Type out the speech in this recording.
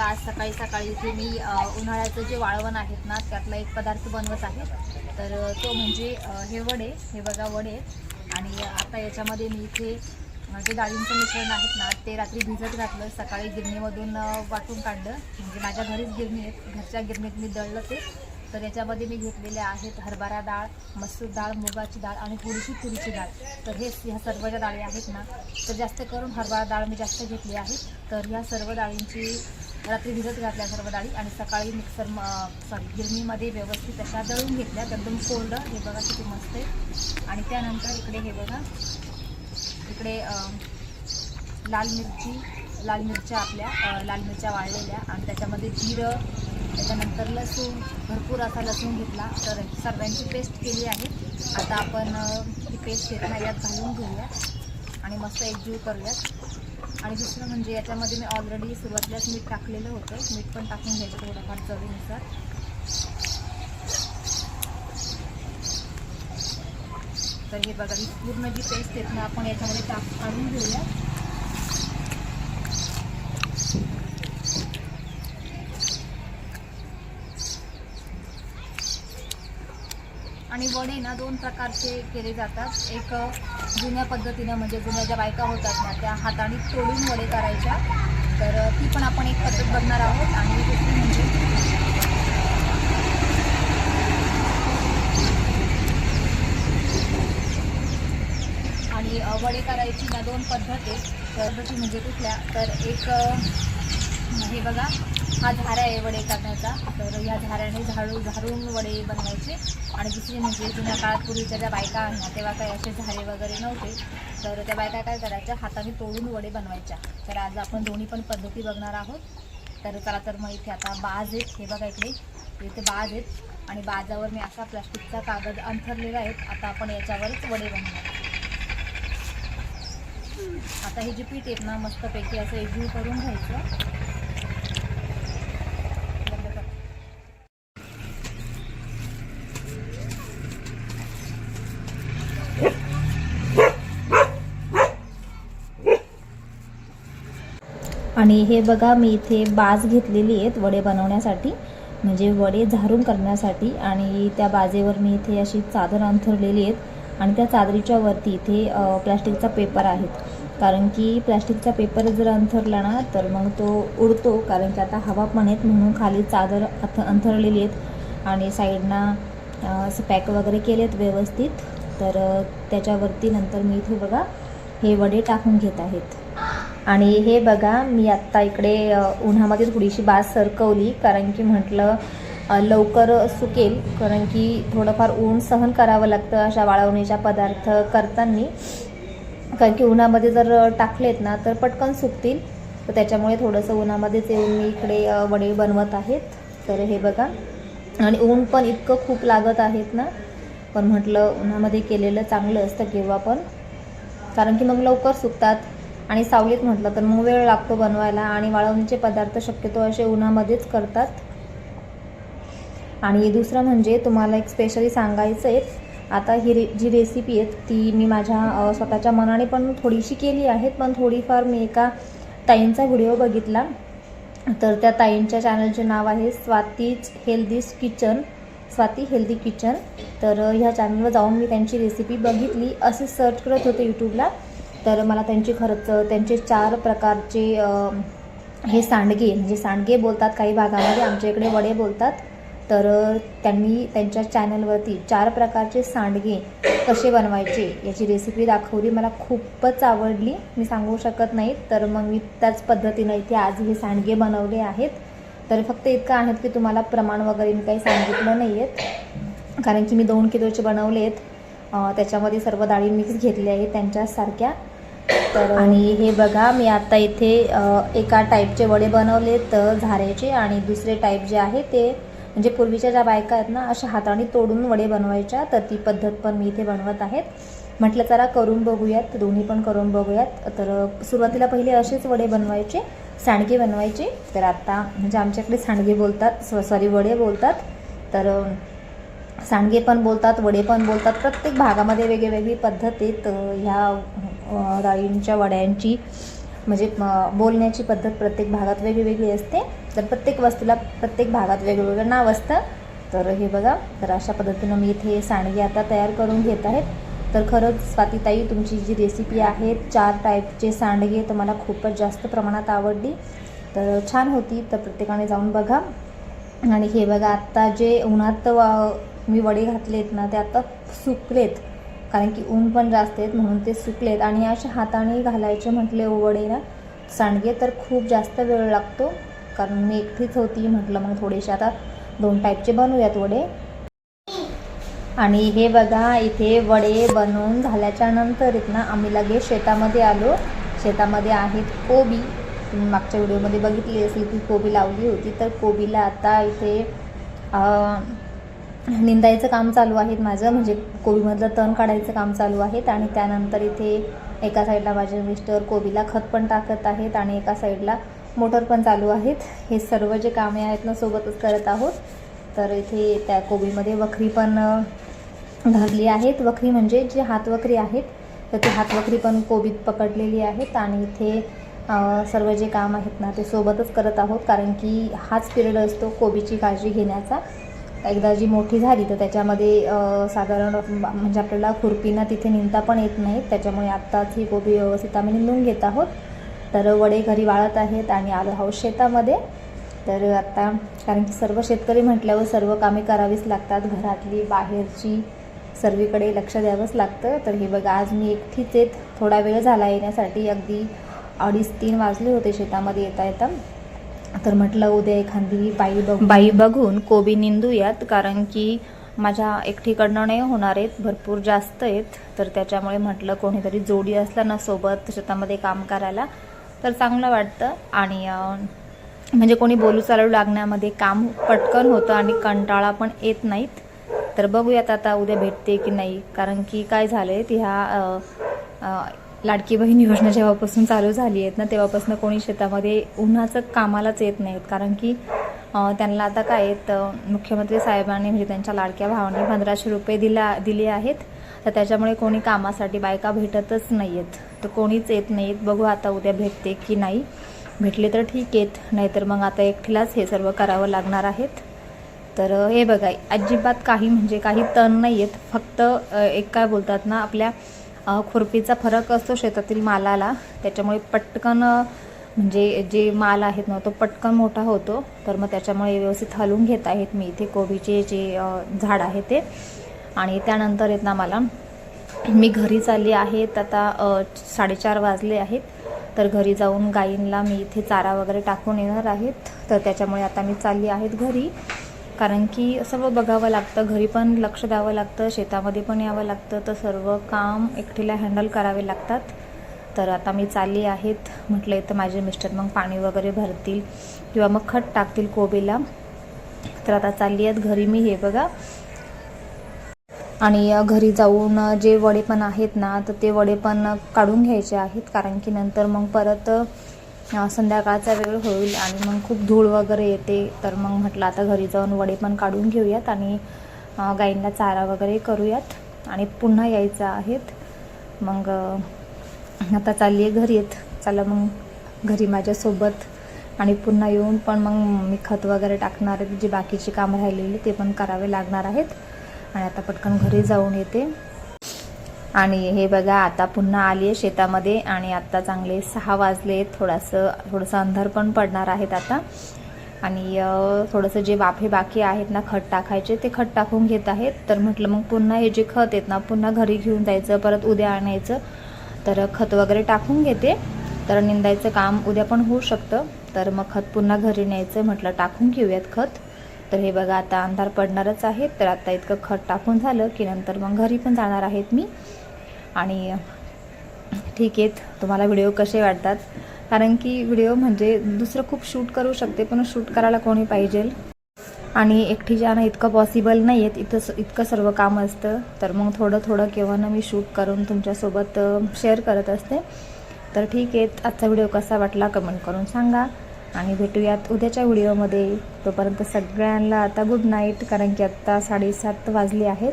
बघा आज सकाळी सकाळी इथे मी उन्हाळ्याचं जे वाळवण आहेत ना त्यातला एक पदार्थ बनवत आहे. तर तो म्हणजे हे वडे. हे बघा वडे. आणि आता याच्यामध्ये मी इथे जे डाळींचं मिश्रण आहेत ना ते रात्री भिजत घातलं. सकाळी गिरणीमधून वाटून काढलं. म्हणजे माझ्या घरीच गिरणी आहेत. घरच्या गिरणीत मी दळलं ते. तर याच्यामध्ये मी घेतलेले आहेत हरभरा डाळ मसूर डाळ मुगाची डाळ आणि थोडीशी तुरीची डाळ. तर हे ह्या सर्व ज्या डाळी आहेत ना तर जास्त करून हरभरा डाळ मी जास्त घेतली आहे. तर ह्या सर्व डाळींची रात्री भिजत घातल्या सर्व डाळी आणि सकाळी मिक्सर सॉरी गिरणीमध्ये व्यवस्थित अशा दळून घेतल्या. एकदम कोरडं. हे बघा किती मस्त आहे. आणि त्यानंतर इकडे हे बघा. इकडे लाल मिरची लाल मिरच्या आपल्या लाल मिरच्या वाळलेल्या आणि त्याच्यामध्ये जिरं त्याच्यानंतर लसूण भरपूर असा लसूण घेतला. तर सर्वांची पेस्ट केली आहे. आता आपण अं, ही पेस्ट आहे यात घालून घेऊया. आणि मस्त एकजीव करूयात. आणि दुसरं म्हणजे याच्यामध्ये मी ऑलरेडी सुरुवातीलाच मीठ टाकलेलं होतं. मीठ पण टाकून घ्यायचं थोडंफार चवीनुसार. तर हे बघा पूर्ण जी पेस्ट आहेत ना आपण याच्यामध्ये टाक काढून घेऊया. आणि वडे ना दोन प्रकारचे केले जातात. एक जुन्या पद्धतीनं म्हणजे जुन्या ज्या बायका होतात ना त्या हाताने तोडून वडे करायच्या. तर ती पण आपण एक पद्धत बघणार आहोत. आणि दुसरी म्हणजे आणि वडे करायची ना दोन पद्धत आहे. पद्धती म्हणजे कुठल्या? तर एक हे बघा. हा झारा आहे वडे करण्याचा. तर या झाऱ्याने झाडू झाडून वडे बनवायचे. आणि दुसरी म्हणजे जुन्या काळात पूर्वीच्या ज्या बायका आहेत तेव्हा काही असे झारे वगैरे नव्हते. तर त्या बायका काय करायच्या हाताने तोडून वडे बनवायच्या. तर आज आपण दोन्ही पण पद्धती बघणार आहोत. तर चला तर मग इथे आता बाज आहेत. हे बघा इकडे. इथे बाज आहेत. आणि बाजावर मी असा प्लास्टिकचा कागद अंथरलेला आहे. आता आपण याच्यावरच वडे बनवणार आता हे जे पीठ आहेत ना मस्तपैकी असं एकजीव करून घ्यायचं बंद कर. आणि हे बघा मी इथे बाज घेतलेली आहेत वडे बनवण्यासाठी म्हणजे वडे झारून करण्यासाठी. आणि त्या बाजेवर मी इथे अशी चादर अंथरलेली आहेत. आणि त्या चादरीच्या वरती इथे प्लॅस्टिकचा पेपर आहेत. कारण की प्लास्टिकचा पेपर जर अंथरला ना तर मग तो उडतो. कारण की आता हवा पण आहेत म्हणून खाली चादर अथ अंथरलेली आहेत. आणि साईडना असं पॅक वगैरे केले आहेत व्यवस्थित. तर त्याच्यावरती नंतर मी इथे बघा हे वडे टाकून घेत आहेत. आणि हे बघा मी आत्ता इकडे उन्हामध्ये थोडीशी बाज सरकवली कारण की म्हटलं लवकर सुकेल कारण की थोडंफार ऊन सहन करावं लागतं अशा वाळवणीच्या पदार्थ करताना. कारण की उन्हामध्ये जर टाकलेत ना तर पटकन सुकतील. तर त्याच्यामुळे थोडंसं उन्हामध्येच येऊन मी इकडे वडे बनवत आहेत. तर हे बघा. आणि ऊन पण इतकं खूप लागत आहेत ना. पण म्हटलं उन्हामध्ये केलेलं चांगलं असतं केव्हा पण. कारण की मग लवकर सुकतात. आणि सावलीत म्हटलं तर मग वेळ लागतो बनवायला आणि वाळवणीचे पदार्थ शक्यतो असे उन्हामध्येच करतात. आणि दुसरं म्हणजे तुम्हाला एक स्पेशली सांगायचं आहे आता ही रे जी रेसिपी आहे ती मी माझ्या स्वतःच्या मनाने पण थोडीशी केली आहेत पण थोडीफार मी एका ताईंचा व्हिडिओ बघितला. तर त्या ताईंच्या चॅनलचे नाव आहे स्वातीच healthy kitchen Swati healthy kitchen. तर ह्या चॅनलवर जाऊन मी त्यांची रेसिपी बघितली असे सर्च करत होते यूट्यूबला तर मला त्यांची खरंच त्यांचे चार प्रकारचे हे सांडगे म्हणजे सांडगे बोलतात काही भागामध्ये आमच्या इकडे वडे बोलतात. तर त्यांनी त्यांच्या चॅनलवरती चार प्रकारचे सांडगे कसे बनवायचे याची रेसिपी दाखवली. मला खूपच आवडली. मी सांगू शकत नाही तर मग मी त्याच पद्धतीनं इथे आज हे सांडगे बनवले आहेत. तर फक्त इतकं आहेत की तुम्हाला प्रमाण वगैरे मी काही सांगितलं नाही आहेत कारण की मी दोन किलोचे बनवले आहेत त्याच्यामध्ये सर्व डाळी मिक्स घेतल्या आहेत त्यांच्यासारख्या. तर आणि हे बघा मी आता इथे एका टाईपचे वडे बनवले तर झाऱ्याचे आणि दुसरे टाईप जे आहे ते म्हणजे पूर्वीच्या ज्या बायका आहेत ना अशा हाताने तोडून वडे बनवायच्या. तर ती पद्धत पण मी इथे बनवत आहेत. म्हटलं जरा करून बघूयात. दोन्ही पण करून बघूयात. तर सुरुवातीला पहिले असेच वडे बनवायचे सांडगे बनवायचे. तर आत्ता म्हणजे आमच्याकडे सांडगे बोलतात सॉरी वडे बोलतात. तर सांडगे पण बोलतात वडे पण बोलतात. प्रत्येक भागामध्ये वेगळी वेगळी पद्धत आहे तर ह्या डाळींच्या वड्यांची म्हणजे बोलण्याची पद्धत प्रत्येक भागात वेगवेगळी असते. तर प्रत्येक वस्तूला प्रत्येक भागात वेगवेगळं नाव असतं. तर हे बघा तर अशा पद्धतीनं मी इथे सांडगे आता तयार करून घेत आहेत. तर खरंच स्वातीताई तुमची जी रेसिपी आहे चार टाईपचे सांडगे तर मला खूपच जास्त प्रमाणात आवडली. तर छान होती तर प्रत्येकाने जाऊन बघा. आणि हे बघा आत्ता जे उन्हात वा- मी वडे घातलेत ना ते आत्ता सुकलेत. कारण की ऊन पण जास्त आहेत म्हणून ते सुकलेत. आणि असे हाताने घालायचे म्हटले वडे ना सांडगे तर खूप जास्त वेळ लागतो कारण मी एकटीच होती म्हटलं मग थोडेसे आता दोन टाईपचे बनवूयात वडे. आणि हे बघा इथे वडे बनवून झाल्याच्यानंतर ना आम्ही लगेच शेतामध्ये आलो. शेतामध्ये आहेत कोबी. तुम्ही मागच्या व्हिडिओमध्ये बघितली असेल की कोबी लावली होती. तर कोबीला आता इथे निंदायचं काम चालू आहे माझं म्हणजे कोबीमधलं तण काढायचं काम चालू आहेत आणि त्यानंतर इथे एका साईडला माझे मिस्टर कोबीला खत पण टाकत आहेत आणि एका साईडला मोटर पण चालू आहेत. हे सर्व जे कामे आहेत ना सोबतच करत आहोत. तर इथे त्या कोबीमध्ये वखरी पण अं, धरली आहेत. वखरी म्हणजे जी हातवखरी आहेत तर ती हातवखरी पण कोबीत पकडलेली आहेत आणि इथे सर्व जे काम आहेत ना ते सोबतच करत आहोत. कारण की हाच पिरियड असतो कोबीची काळजी घेण्याचा. एकदा जी मोठी झाली तर त्याच्यामध्ये साधारण म्हणजे आपल्याला खुरपीना तिथे निंदता पण येत नाहीत. त्याच्यामुळे आत्ताच ही कोबी व्यवस्थित आम्ही निंदून घेत आहोत. तर वडे घरी वाळत आहेत आणि आलो आहोत शेतामध्ये. तर आत्ता कारण की सर्व शेतकरी म्हटल्यावर सर्व कामे करावीच लागतात. घरातली बाहेरची सर्वीकडे लक्ष द्यावंच लागतं. तर हे बघा आज मी एकटीच येत थोडा वेळ झाला येण्यासाठी. अगदी अडीच तीन वाजले होते शेतामध्ये येता येता तर म्हटलं उद्या एखादी बाई बघ बाई बघून कोबी निंदूयात कारण की माझ्या एकटीकडनं नाही होणार आहेत भरपूर जास्त आहेत. तर त्याच्यामुळे म्हटलं कोणीतरी जोडी असला ना सोबत शेतामध्ये काम करायला तर चांगलं वाटतं. आणि म्हणजे कोणी बोलू चालू लागण्यामध्ये काम पटकन होतं आणि कंटाळा पण येत नाहीत. तर बघूयात आता उद्या भेटते की नाही. कारण की काय झालं आहे ह्या लाडकी बहीण योजना जेव्हापासून चालू झाली आहेत ना तेव्हापासून कोणी शेतामध्ये उन्हाचं कामालाच येत नाहीत. कारण की त्यांना आता काय आहेत मुख्यमंत्री साहेबांनी म्हणजे त्यांच्या लाडक्या भावाने पंधराशे रुपये दिला दिले आहेत. तर त्याच्यामुळे कोणी कामासाठी बायका भेटतच नाही आहेत तर कोणीच येत नाहीत बघू आता उद्या भेटते की नाही. भेटले तर ठीक आहेत. नाहीतर मग आता एकटीलाच हे सर्व करावं लागणार आहेत. तर हे बघा अजिबात काही म्हणजे काही तण नाही आहेत फक्त एक काय बोलतात ना आपल्या खुरपीचा फरक असतो शेतातील मालाला. त्याच्यामुळे पटकन म्हणजे जे माल आहेत ना तो पटकन मोठा होतो. तर मग त्याच्यामुळे व्यवस्थित हलवून घेत आहेत मी इथे कोबीचे जे झाड आहे ते. आणि त्यानंतर येत ना मला मी घरी चालली आहेत आता साडेचार वाजले आहेत. तर घरी जाऊन गाईंना मी इथे चारा वगैरे टाकून येणार आहेत. तर त्याच्यामुळे आता मी चालली आहेत घरी. कारण की सर्व बघावं लागतं घरी पण लक्ष द्यावं लागतं शेतामध्ये पण यावं लागतं तर सर्व काम एकटीला हँडल करावे लागतात. तर आता मी चालली आहेत म्हटलं इथं माझे मिस्टर मग पाणी वगैरे भरतील किंवा मग खत टाकतील कोबीला. तर आता चालली आहेत घरी मी हे बघा. आणि घरी जाऊन जे वडे पण आहेत ना तर ते वडे पण काढून घ्यायचे आहेत कारण की नंतर मग परत संध्याकाळचा वेळ होईल आणि मग खूप धूळ वगैरे येते तर मग म्हटलं आता घरी जाऊन वडे पण काढून घेऊयात आणि गाईंना चारा वगैरे करूयात आणि पुन्हा यायचं आहेत. मग आता चालली आहे घरी येत चला मग घरी माझ्यासोबत आणि पुन्हा येऊन पण मग मी खत वगैरे टाकणार आहे जी बाकीची कामं राहिलेली ते पण करावे लागणार आहेत. आणि आता पटकन घरी जाऊन येते. आणि हे बघा आता पुन्हा आली आहे शेतामध्ये आणि आता चांगले सहा वाजले थोडंसं थोडंसं अंधार पण पडणार आहेत आता. आणि थोडंसं जे वाफे बाकी आहेत ना खत टाकायचे ते खत टाकून घेत आहेत. तर म्हटलं मग पुन्हा हे जे खत आहेत ना पुन्हा घरी घेऊन जायचं परत उद्या आणायचं. तर खत वगैरे टाकून घेते. तर निंदायचं काम उद्या पण होऊ शकतं. तर मग खत पुन्हा घरी न्यायचं म्हटलं टाकून घेऊयात खत. तर हे बघा आता अंधार पडणारच आहे. तर आता इतकं खत टाकून झालं की नंतर मग घरी पण जाणार आहेत मी. आणि ठीक आहेत तुम्हाला व्हिडिओ कसे वाटतात? कारण की व्हिडिओ म्हणजे दुसरं खूप शूट करू शकते पण शूट करायला कोणी पाहिजे. आणि एकटी जाणं इतकं पॉसिबल नाही आहेत इथं स- इतकं सर्व काम असतं. तर मग थोडं थोडं केव्हा ना मी शूट करून तुमच्यासोबत शेअर करत असते. तर ठीक आहे आजचा व्हिडिओ कसा वाटला कमेंट करून सांगा. आणि भेटूयात उद्याच्या व्हिडिओमध्ये. तोपर्यंत सगळ्यांना आता गुड नाईट कारण की आत्ता साडेसात वाजले आहेत.